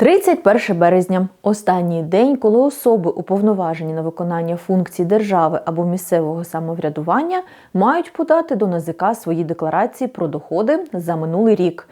31 березня останній день, коли особи, уповноважені на виконання функцій держави або місцевого самоврядування, мають подати до НАЗК свої декларації про доходи за минулий рік.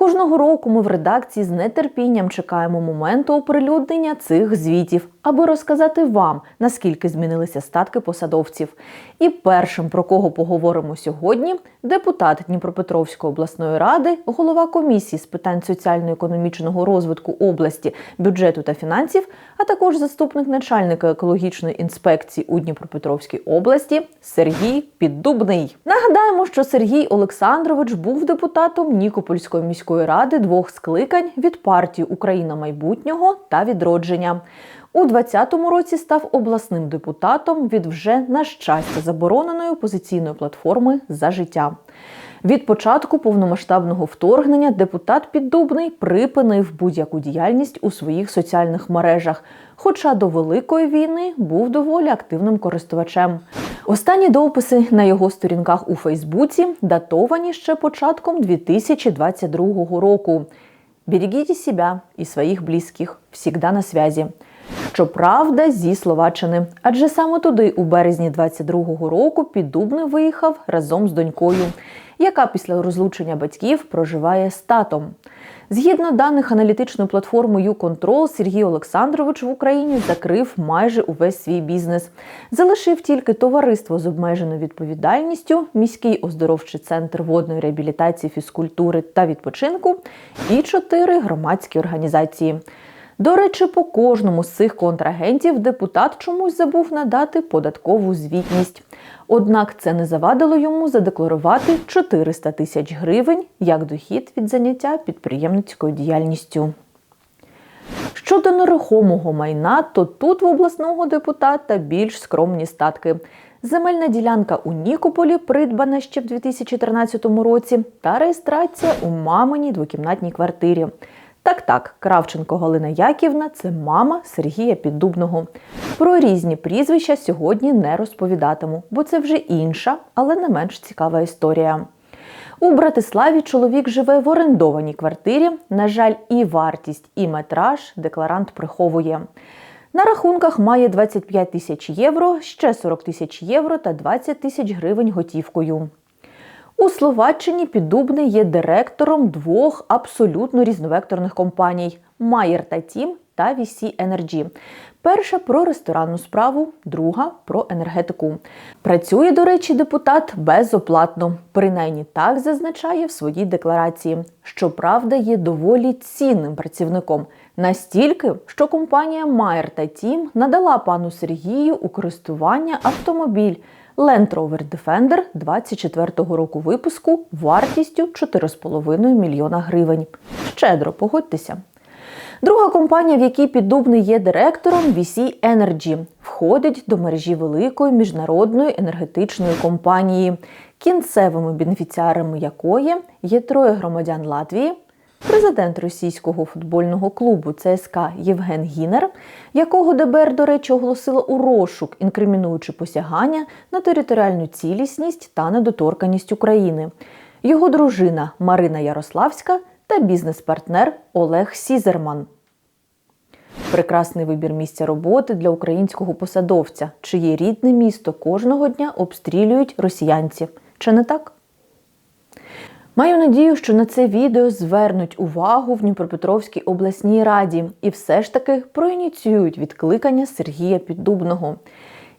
Кожного року ми в редакції з нетерпінням чекаємо моменту оприлюднення цих звітів, аби розказати вам, наскільки змінилися статки посадовців. І першим, про кого поговоримо сьогодні, депутат Дніпропетровської обласної ради, голова комісії з питань соціально-економічного розвитку області, бюджету та фінансів, а також заступник начальника екологічної інспекції у Дніпропетровській області Сергій Піддубний. Нагадаємо, що Сергій Олександрович був депутатом Нікопольської міської ради двох скликань від партії Україна майбутнього та відродження. У 2020 році став обласним депутатом від вже на щастя забороненої опозиційної платформи за життя. Від початку повномасштабного вторгнення депутат Піддубний припинив будь-яку діяльність у своїх соціальних мережах, хоча до Великої війни був доволі активним користувачем. Останні дописи на його сторінках у Фейсбуці датовані ще початком 2022 року. Берегіть себе і своїх близьких, всігда на связі. Щоправда, зі Словаччини, адже саме туди, у березні 22-го року, Піддубний виїхав разом з донькою, яка після розлучення батьків проживає з татом. Згідно даних аналітичної платформи YouControl, Сергій Олександрович в Україні закрив майже увесь свій бізнес. Залишив тільки товариство з обмеженою відповідальністю, міський оздоровчий центр водної реабілітації, фізкультури та відпочинку і чотири громадські організації. До речі, по кожному з цих контрагентів депутат чомусь забув надати податкову звітність. Однак це не завадило йому задекларувати 400 тисяч гривень як дохід від заняття підприємницькою діяльністю. Щодо нерухомого майна, то тут в обласного депутата більш скромні статки. Земельна ділянка у Нікополі придбана ще в 2013 році, та реєстрація у маминій двокімнатній квартирі. Так, так, Кравченко Галина Яківна це мама Сергія Піддубного. Про різні прізвища сьогодні не розповідатиму, бо це вже інша, але не менш цікава історія. У Братиславі чоловік живе в орендованій квартирі. На жаль, і вартість, і метраж декларант приховує. На рахунках має 25 тисяч євро, ще 40 тисяч євро та 20 тисяч гривень готівкою. У Словаччині Піддубний є директором двох абсолютно різновекторних компаній Майер та Тім та VC Energy. Перша про ресторанну справу, друга про енергетику. Працює, до речі, депутат безоплатно. Принаймні так зазначає в своїй декларації. Щоправда, є доволі цінним працівником. Настільки, що компанія Майер та Тім надала пану Сергію у користування автомобіль. Land Rover Defender 24-го року випуску вартістю 4,5 мільйона гривень. Щедро, погодьтеся. Друга компанія, в якій піддубний є директором, VC Energy, входить до мережі великої міжнародної енергетичної компанії, кінцевими бенефіціарами якої є троє громадян Латвії, Президент російського футбольного клубу ЦСКА Євген Гінер, якого ДБР, до речі, оголосило у розшук, інкримінуючи посягання на територіальну цілісність та недоторканість України, його дружина Марина Ярославська та бізнес-партнер Олег Сізерман. Прекрасний вибір місця роботи для українського посадовця, чиє рідне місто кожного дня обстрілюють росіянці. Чи не так? Маю надію, що на це відео звернуть увагу в Дніпропетровській обласній раді і все ж таки проініціюють відкликання Сергія Піддубного.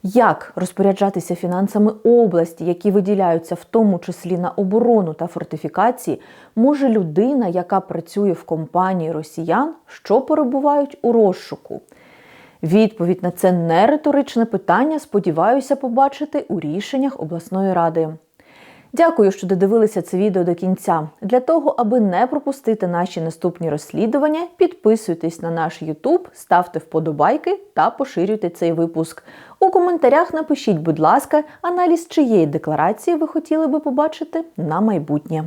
Як розпоряджатися фінансами області, які виділяються в тому числі на оборону та фортифікації, може людина, яка працює в компанії росіян, що перебувають у розшуку? Відповідь на це не риторичне питання, сподіваюся побачити у рішеннях обласної ради. Дякую, що додивилися це відео до кінця. Для того, аби не пропустити наші наступні розслідування, підписуйтесь на наш YouTube, ставте вподобайки та поширюйте цей випуск. У коментарях напишіть, будь ласка, аналіз чиєї декларації ви хотіли би побачити на майбутнє.